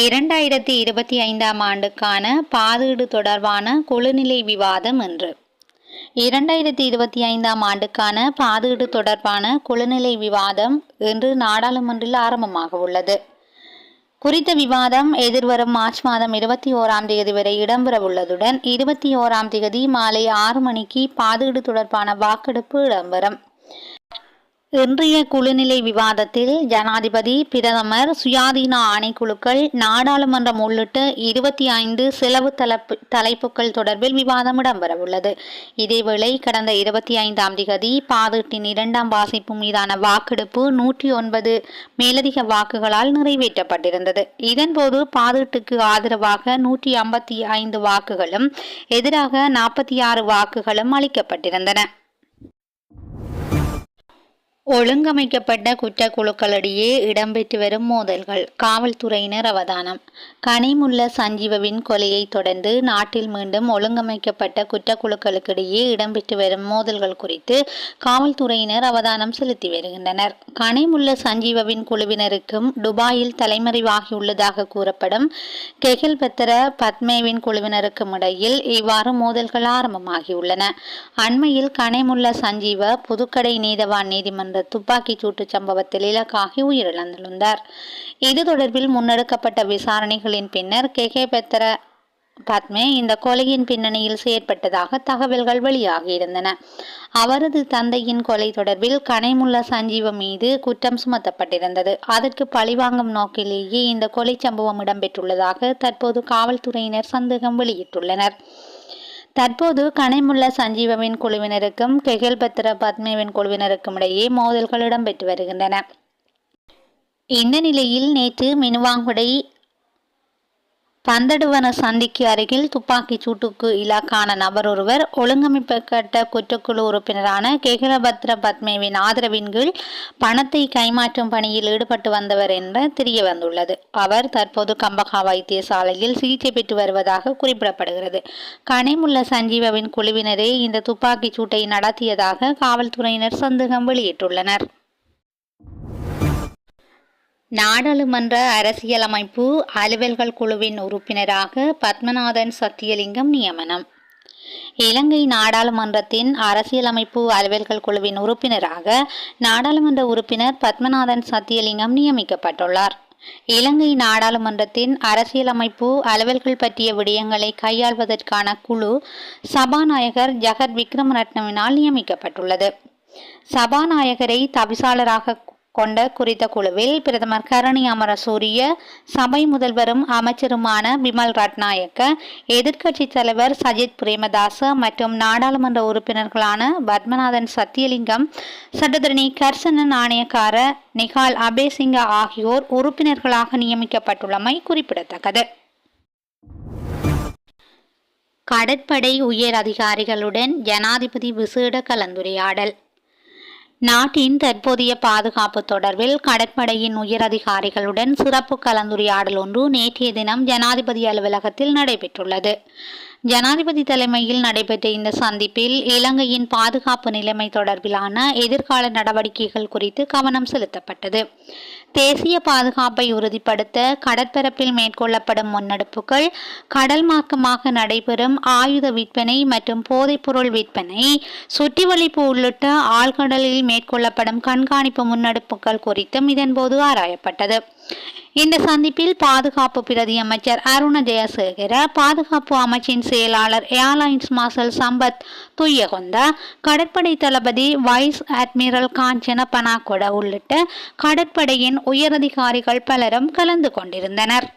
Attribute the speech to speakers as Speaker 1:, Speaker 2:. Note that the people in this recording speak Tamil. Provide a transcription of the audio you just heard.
Speaker 1: இரண்டாயிரத்தி இருபத்தி ஐந்தாம் ஆண்டுக்கான பாதீடு தொடர்பான குழுநிலை விவாதம் என்று இரண்டாயிரத்தி இருபத்தி ஐந்தாம் ஆண்டுக்கான பாதீடு தொடர்பான குழுநிலை விவாதம் இன்று நாடாளுமன்றில் ஆரம்பமாக உள்ளது. குறித்த விவாதம் எதிர்வரும் மார்ச் மாதம் இருபத்தி ஓராம் தேதி வரை இடம்பெறவுள்ளதுடன் இருபத்தி ஓராம் தேதி மாலை ஆறு மணிக்கு பாதீடு தொடர்பான வாக்கெடுப்பு இடம்பெறும். இன்றைய குழுநிலை விவாதத்தில் ஜனாதிபதி பிரதமர் சுயாதீன ஆணைக்குழுக்கள் நாடாளுமன்றம் உள்ளிட்ட இருபத்தி ஐந்து செலவு தலைப்பு தலைப்புகள் தொடர்பில் விவாதம் இடம்பெறவுள்ளது. இதேவேளை கடந்த இருபத்தி ஐந்தாம் திகதி பாதீட்டின் இரண்டாம் வாசிப்பு மீதான வாக்கெடுப்பு நூற்றி ஒன்பது மேலதிக வாக்குகளால் நிறைவேற்றப்பட்டிருந்தது. இதன்போது பாதீட்டுக்கு ஆதரவாக நூற்றி ஐம்பத்தி ஐந்து வாக்குகளும் எதிராக நாற்பத்தி ஆறு வாக்குகளும் அளிக்கப்பட்டிருந்தன. ஒழுங்கமைக்கப்பட்ட குற்றக்குழுக்களிடையே இடம்பெற்று வரும் மோதல்கள். காவல்துறையினர் அவதானம். கனிமுள்ள சஞ்சீவவின் கொலையை தொடர்ந்து நாட்டில் மீண்டும் ஒழுங்கமைக்கப்பட்ட குற்றக்குழுக்களுக்கிடையே இடம்பெற்று வரும் மோதல்கள் குறித்து காவல்துறையினர் அவதானம் செலுத்தி வருகின்றனர். கனிமுள்ள சஞ்சீவவின் குழுவினருக்கும் துபாயில் தலைமறைவாகியுள்ளதாக கூறப்படும் கெகில் பத்திர பத்மேவின் குழுவினருக்கும் இடையில் இவ்வாறு மோதல்கள் ஆரம்பமாகியுள்ளன. அண்மையில் கனைமுள்ள சஞ்சீவ புதுக்கடை நீதவான் நீதிமன்ற துப்பாக்கி சூட்டு சம்பவத்தில் இலக்காகி உயிரிழந்துள்ளார். இது தொடர்பில் முன்னெடுக்கப்பட்ட விசாரணைகளின் பின்னர் கெகே பெத்தர பத்மே இந்த கொலையின் பின்னணியில் செயற்பட்டதாக தகவல்கள் வெளியாகியிருந்தன. அவரது தந்தையின் கொலை தொடர்பில் கனைமுள்ள சஞ்சீவ மீது குற்றம் சுமத்தப்பட்டிருந்தது. அதற்கு பழிவாங்கும் நோக்கிலேயே இந்த கொலை சம்பவம் இடம்பெற்றுள்ளதாக தற்போது காவல்துறையினர் சந்தேகம் வெளியிட்டுள்ளனர். தற்போது கனைமுள்ள சஞ்சீவவின் குழுவினருக்கும் கெகில் பத்திர பத்மேவின் குழுவினருக்கும் இடையே மோதல்கள் இடம்பெற்று வருகின்றன. இந்த நிலையில் நேற்று மினுவாங்குடை பந்தடுவன சந்திக்கு அருகில் துப்பாக்கிச் சூட்டுக்கு இலக்கான நபர் ஒருவர் ஒழுங்கமைக்கப்பட்ட குற்றக்குழு உறுப்பினரான கெகிலபத்ர பத்மேவின் ஆதரவின் கீழ் பணத்தை கைமாற்றும் பணியில் ஈடுபட்டு வந்தவர் என்ற தெரிய வந்துள்ளது. அவர் தற்போது கம்பகா வைத்தியசாலையில் சிகிச்சை பெற்று வருவதாக குறிப்பிடப்படுகிறது. கனிமுள்ள சஞ்சீவவின் குழுவினரே இந்த துப்பாக்கிச் சூட்டை நடத்தியதாக காவல்துறையினர் சந்தேகம் வெளியிட்டுள்ளனர். நாடாளுமன்ற அரசியலமைப்பு அலுவல்கள் குழுவின் உறுப்பினராக பத்மநாதன் சத்தியலிங்கம் நியமனம். இலங்கை நாடாளுமன்றத்தின் அரசியலமைப்பு அலுவல்கள் குழுவின் உறுப்பினராக நாடாளுமன்ற உறுப்பினர் பத்மநாதன் சத்தியலிங்கம் நியமிக்கப்பட்டுள்ளார். இலங்கை நாடாளுமன்றத்தின் அரசியலமைப்பு அலுவல்கள் பற்றிய விடயங்களை கையாள்வதற்கான குழு சபாநாயகர் ஜெகத் விக்ரமரட்னவினால் நியமிக்கப்பட்டுள்ளது. சபாநாயகரை தவிசாளராக கொண்ட குறித்த குழுவில் பிரதமர் கரணி அமரசூரிய சபை முதல்வரும் அமைச்சருமான பிமல் ரட்நாயக்க எதிர்க்கட்சி தலைவர் சஜித் பிரேமதாச மற்றும் நாடாளுமன்ற உறுப்பினர்களான பத்மநாதன் சத்தியலிங்கம் சட்டத்தரணி கர்சனன் ஆணையக்கார நிகால் அபேசிங்க ஆகியோர் உறுப்பினர்களாக நியமிக்கப்பட்டுள்ளமை குறிப்பிடத்தக்கது. கடற்படை உயர் அதிகாரிகளுடன் ஜனாதிபதி விசேட கலந்துரையாடல். நாட்டின் தற்போதைய பாதுகாப்பு தொடர்பில் கடற்படையின் உயரதிகாரிகளுடன் சிறப்பு கலந்துரையாடல் ஒன்று நேற்றைய தினம் ஜனாதிபதி அலுவலகத்தில் நடைபெற்றுள்ளது. ஜனாதிபதி தலைமையில் நடைபெற்ற இந்த சந்திப்பில் இலங்கையின் பாதுகாப்பு நிலைமை தொடர்பிலான எதிர்கால நடவடிக்கைகள் குறித்து கவனம் செலுத்தப்பட்டது. தேசிய பாதுகாப்பை உறுதிப்படுத்த கடற்பரப்பில் மேற்கொள்ளப்படும் முன்னெடுப்புகள் கடல் மாக்கமாக நடைபெறும் ஆயுத விற்பனை மற்றும் போதைப்பொருள் விற்பனை சுற்றிவளிப்பு உள்ளிட்ட ஆழ்கடலில் மேற்கொள்ளப்படும் கண்காணிப்பு முன்னெடுப்புகள் குறித்தும் இதன்போது ஆராயப்பட்டது. இந்த சந்திப்பில் பாதுகாப்பு பிரதி அமைச்சர் அருண ஜெயசேகர பாதுகாப்பு அமைச்சின் செயலாளர் ஏர்லைன்ஸ் மார்ஷல் சம்பத் துய்யகொந்த கடற்படை தளபதி வைஸ் அட்மிரல் காஞ்சன பனாகொட உள்ளிட்ட கடற்படையின் உயரதிகாரிகள் பலரும் கலந்து கொண்டிருந்தனர்.